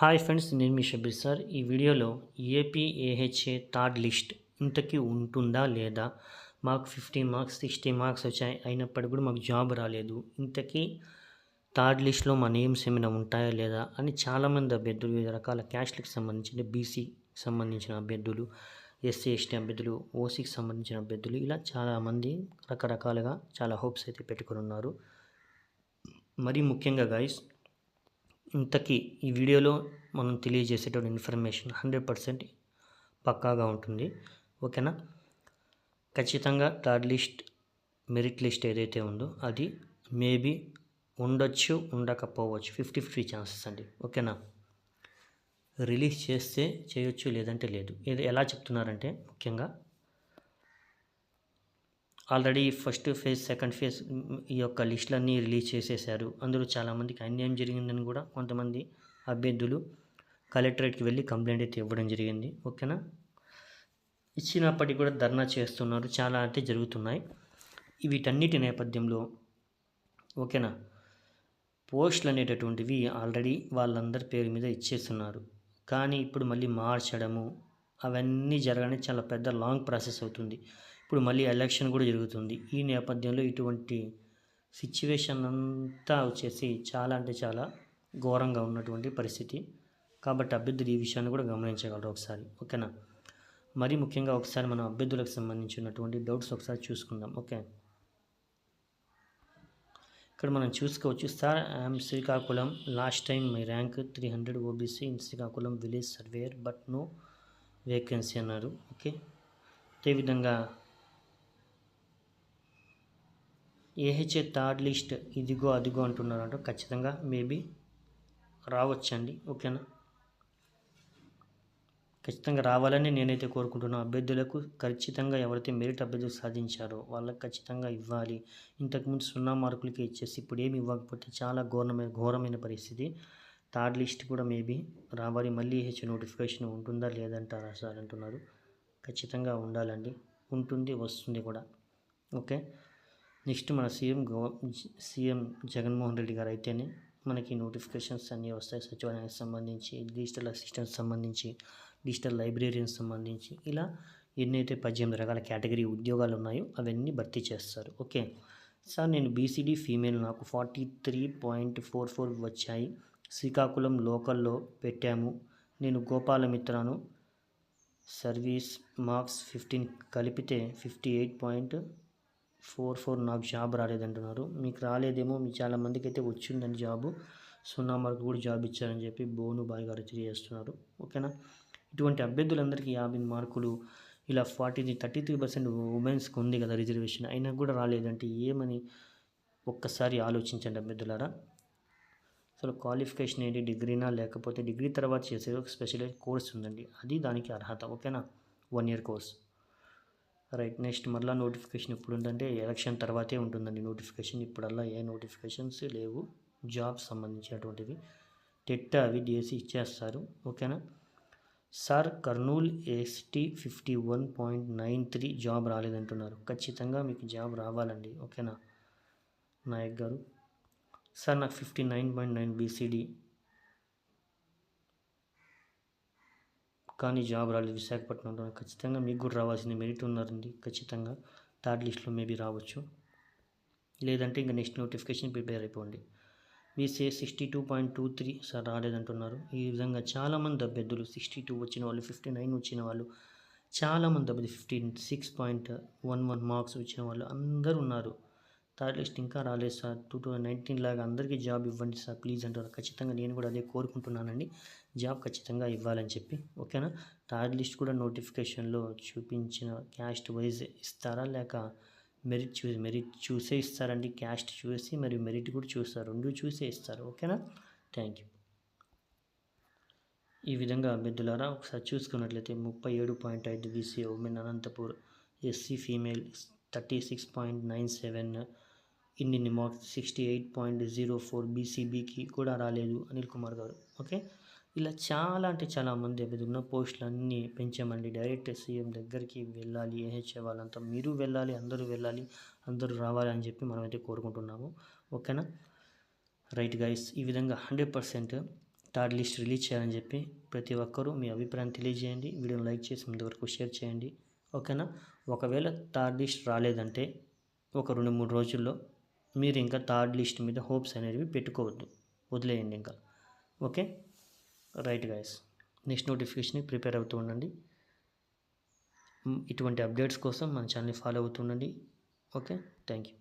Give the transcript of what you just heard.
Hi friends నేను మీ Shabbir sir. ఈ వీడియోలో ఏపీఏహెచ్ఏ థర్డ్ లిస్ట్ ఇంతకీ ఉంటుందా లేదా? మాకు ఫిఫ్టీ మార్క్స్ సిక్స్టీ మార్క్స్ వచ్చాయి. అయినప్పటికీ కూడా మాకు జాబ్ రాలేదు. ఇంతకీ థర్డ్ లిస్ట్లో మా నేమ్స్ ఏమైనా ఉంటాయా లేదా అని చాలామంది అభ్యర్థులు వివిధ రకాల క్యాస్ట్లకు సంబంధించిన బీసీ సంబంధించిన అభ్యర్థులు ఎస్సీ ఎస్టీ అభ్యర్థులు ఓసీకి సంబంధించిన అభ్యర్థులు ఇలా చాలామంది రకరకాలుగా చాలా హోప్స్ అయితే పెట్టుకుని ఉన్నారు. మరీ ముఖ్యంగా గైస్ ఇంతకీ ఈ వీడియోలో మనం తెలియజేసేటువంటి ఇన్ఫర్మేషన్ హండ్రెడ్ పర్సెంట్ పక్కాగా ఉంటుంది. ఓకేనా? ఖచ్చితంగా థర్డ్ లిస్ట్ మెరిట్ లిస్ట్ ఏదైతే ఉందో అది మేబీ ఉండొచ్చు ఉండకపోవచ్చు ఫిఫ్టీ ఫిఫ్టీ ఛాన్సెస్ అండి. ఓకేనా? రిలీజ్ చేస్తే చేయొచ్చు లేదంటే లేదు. ఇది ఎలా చెప్తున్నారంటే ముఖ్యంగా already first phase second phase ఈ యొక్క లిస్టులన్నీ రిలీజ్ చేసేసారు అందులో చాలామందికి అన్యాయం జరిగిందని కూడా కొంతమంది అభ్యర్థులు కలెక్టరేట్కి వెళ్ళి కంప్లైంట్ అయితే ఇవ్వడం జరిగింది. ఓకేనా? ఇచ్చినప్పటికీ కూడా ధర్నా చేస్తున్నారు. చాలా అయితే జరుగుతున్నాయి. వీటన్నిటి నేపథ్యంలో ఓకేనా? పోస్టులు అనేటటువంటివి ఆల్రెడీ వాళ్ళందరి పేరు మీద ఇచ్చేస్తున్నారు. కానీ ఇప్పుడు మళ్ళీ మార్చడము అవన్నీ జరగడానికి చాలా పెద్ద లాంగ్ ప్రాసెస్ అవుతుంది. ఇప్పుడు మళ్ళీ ఎలక్షన్ కూడా జరుగుతుంది. ఈ నేపథ్యంలో ఇటువంటి సిచ్యువేషన్ అంతా వచ్చేసి చాలా అంటే చాలా ఘోరంగా ఉన్నటువంటి పరిస్థితి. కాబట్టి అభ్యర్థులు ఈ విషయాన్ని కూడా గమనించగలరు ఒకసారి. ఓకేనా? మరి ముఖ్యంగా ఒకసారి మనం అభ్యర్థులకు సంబంధించినటువంటి డౌట్స్ ఒకసారి చూసుకుందాం. ఓకే? ఇక్కడ మనం చూసుకోవచ్చు. Sir I'm Srikakulam. Last time my rank three hundred OBC in Srikakulam village surveyor but no vacancy అన్నారు. ఓకే? అదేవిధంగా ఏహెచ్ఏ థర్డ్ లిస్ట్ ఇదిగో అదిగో అంటున్నారంట. ఖచ్చితంగా మేబీ రావచ్చండి. ఓకేనా? ఖచ్చితంగా రావాలని నేనైతే కోరుకుంటున్నాను అభ్యర్థులకు ఖచ్చితంగా ఎవరైతే మెరిట్ అభ్యర్థులు సాధించారో వాళ్ళకి ఖచ్చితంగా ఇవ్వాలి. ఇంతకుముందు సున్నా మార్కులకి ఇచ్చేసి ఇప్పుడు ఏమి ఇవ్వకపోతే చాలా ఘోరమైన ఘోరమైన పరిస్థితి. థర్డ్ లిస్ట్ కూడా మేబీ రావాలి మళ్ళీ హెచ్ నోటిఫికేషన్ ఉంటుందా లేదంటారా సార్ అంటున్నారు. ఖచ్చితంగా ఉండాలండి. ఉంటుంది వస్తుంది కూడా. ఓకే. నెక్స్ట్ మన సీఎం గవ సీఎం జగన్మోహన్ రెడ్డి గారు అయితేనే మనకి నోటిఫికేషన్స్ అన్నీ వస్తాయి. సచివాలయానికి సంబంధించి డిజిటల్ అసిస్టెంట్ సంబంధించి డిజిటల్ లైబ్రేరియన్స్ సంబంధించి ఇలా ఎన్నైతే పద్దెనిమిది రకాల కేటగిరీ ఉద్యోగాలు ఉన్నాయో అవన్నీ భర్తీ చేస్తారు. ఓకే. సార్ నేను బీసీడీ ఫీమేల్ నాకు forty three point four four వచ్చాయి. శ్రీకాకుళం లోకల్లో పెట్టాము. నేను గోపాలమిత్రను సర్వీస్ మార్క్స్ ఫిఫ్టీన్ కలిపితే fifty eight point four four నాకు జాబ్ రాలేదంటున్నారు. మీకు రాలేదేమో మీ చాలా మందికి అయితే వచ్చిందని జాబు సున్నా మార్కు కూడా జాబ్ ఇచ్చారని చెప్పి బోను బాయ్ గారు తెలియజేస్తున్నారు. ఓకేనా? ఇటువంటి అభ్యర్థులందరికీ యాభై మార్కులు ఇలా ఫార్టీ థర్టీ త్రీ పర్సెంట్ ఉమెన్స్కి ఉంది కదా రిజర్వేషన్. అయినా కూడా రాలేదంటే ఏమని ఒక్కసారి ఆలోచించండి అభ్యర్థులారా. అసలు క్వాలిఫికేషన్ ఏంటి? డిగ్రీనా? లేకపోతే డిగ్రీ తర్వాత చేసే ఒక స్పెషలైజ్ కోర్స్ ఉందండి. అది దానికి అర్హత ఓకేనా? One year course. Right next మళ్ళీ నోటిఫికేషన్ ఎప్పుడు ఉందంటే ఎలక్షన్ తర్వాతే ఉంటుందండి నోటిఫికేషన్. ఇప్పుడల్లా ఏ నోటిఫికేషన్స్ లేవు. జాబ్ సంబంధించినటువంటివి. టెట్ అవి డిఎస్సి ఇచ్చేస్తారు ఓకేనా? Sir Kurnool ST fifty one point nine three job రాలేదంటున్నారు. ఖచ్చితంగా మీకు జాబ్ రావాలండి ఓకేనా? నాయక్ గారు సార్ నాకు fifty nine point nine BCD. కానీ జాబ్ రాలేదు విశాఖపట్నంలో. ఖచ్చితంగా మీకు కూడా రావాల్సింది మెరిట్ ఉన్నారండి. ఖచ్చితంగా థర్డ్ లిస్ట్లో మేబీ రావచ్చు. లేదంటే ఇంకా నెక్స్ట్ నోటిఫికేషన్ ప్రిపేర్ అయిపోండి. BCA sixty two point two three sir రాలేదంటున్నారు. ఈ విధంగా చాలామంది అభ్యర్థులు సిక్స్టీ టూ వచ్చిన వాళ్ళు ఫిఫ్టీ నైన్ వచ్చిన వాళ్ళు చాలామంది అభ్యర్థి fifteen six point one one marks వచ్చిన వాళ్ళు అందరూ ఉన్నారు. థర్డ్ లిస్ట్ ఇంకా రాలేదు సార్. టూ థౌజండ్ నైన్టీన్ లాగా అందరికీ జాబ్ ఇవ్వండి సార్. ప్లీజ్ అంటారు. ఖచ్చితంగా నేను కూడా అదే కోరుకుంటున్నానండి. జాబ్ ఖచ్చితంగా ఇవ్వాలని చెప్పి. ఓకేనా? థర్డ్ లిస్ట్ కూడా నోటిఫికేషన్లో చూపించిన క్యాస్ట్ వైజ్ ఇస్తారా? లేక మెరిట్ చూ మెరిట్ చూసే ఇస్తారండి. క్యాస్ట్ చూసి మరియు మెరిట్ కూడా చూస్తారు. రెండు చూసే ఇస్తారు. ఓకేనా? Thank you. ఈ విధంగా అభ్యర్థులారా ఒకసారి చూసుకున్నట్లయితే ముప్పై ఏడు పాయింట్ ఐదు BC women Anantapur SC female thirty six point nine seven ఇన్ని marks? Sixty eight point zero four బీసీబీకి కూడా రాలేదు అనిల్ కుమార్ గారు. ఓకే? ఇలా చాలా అంటే చాలా మంది ఉన్న పోస్టులు అన్నీ పెంచామండి. డైరెక్ట్ సీఎం దగ్గరికి వెళ్ళాలి ఏహెచ్ఏ వాళ్ళంతా మీరు వెళ్ళాలి అందరూ వెళ్ళాలి అందరూ రావాలి అని చెప్పి మనమైతే కోరుకుంటున్నాము. ఓకేనా? రైట్ గైస్ ఈ విధంగా hundred percent third list release చేయాలని చెప్పి ప్రతి ఒక్కరూ మీ అభిప్రాయం తెలియజేయండి. వీడియోని లైక్ చేసి ముందు వరకు షేర్ చేయండి. ఓకేనా? ఒకవేళ థర్డ్ లిస్ట్ రాలేదంటే ఒక రెండు మూడు రోజుల్లో మీరు ఇంకా థర్డ్ లిస్ట్ మీద హోప్స్ అనేవి పెట్టుకోవద్దు. వదిలేయండి ఇంకా. ఓకే? Right guys. నెక్స్ట్ నోటిఫికేషన్కి ప్రిపేర్ అవుతూ ఉండండి. ఇటువంటి అప్డేట్స్ కోసం మన ఛానల్ని ఫాలో అవుతుండండి ఓకే? Thank you.